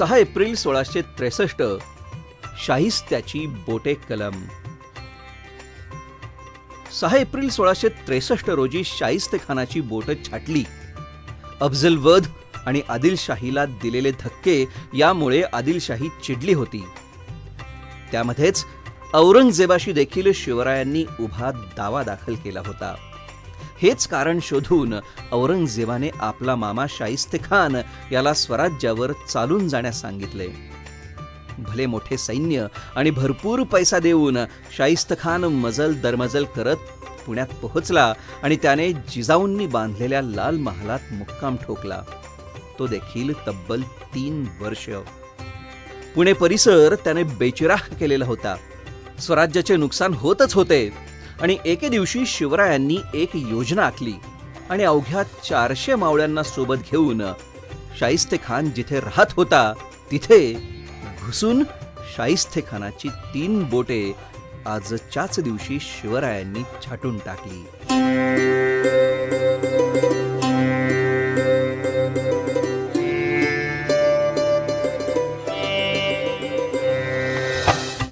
सहा एप्रिल सोळाशे त्रेसष्ट. शाहिस्त्याची बोटे कलम. सहा एप्रिल सोळाशे त्रेसष्ट रोजी शाहिस्ते खानाची बोट छाटली. अफजल वध आणि आदिलशाहीला दिलेले धक्के यामुळे आदिलशाही चिडली होती. त्यामध्येच औरंगजेबाशी देखील शिवरायांनी उभा दावा दाखल केला होता. हेच कारण शोधून औरंगजेबाने आपला मामा शाहिस्ते खान याला स्वराज्यावर चालून जाण्यास सांगितले. भले मोठे सैन्य आणि भरपूर पैसा देऊन शाहिस्त खान मजल दरमजल करत पुण्यात पोहोचला आणि त्याने जिजाऊंनी बांधलेल्या लाल महालात मुक्काम ठोकला. तो देखील तब्बल तीन वर्ष. पुणे परिसर त्याने बेचिराख केलेला होता. स्वराज्याचे नुकसान होतच होते. आणि एके दिवशी शिवरायांनी एक योजना आखली आणि अवघ्या चारशे मावळ्यांना सोबत घेऊन शाहिस्ते खान जिथे राहत होता तिथे घुसून शाहिस्ते खानाची तीन बोटे आजच्याच दिवशी शिवरायांनी छाटून टाकली.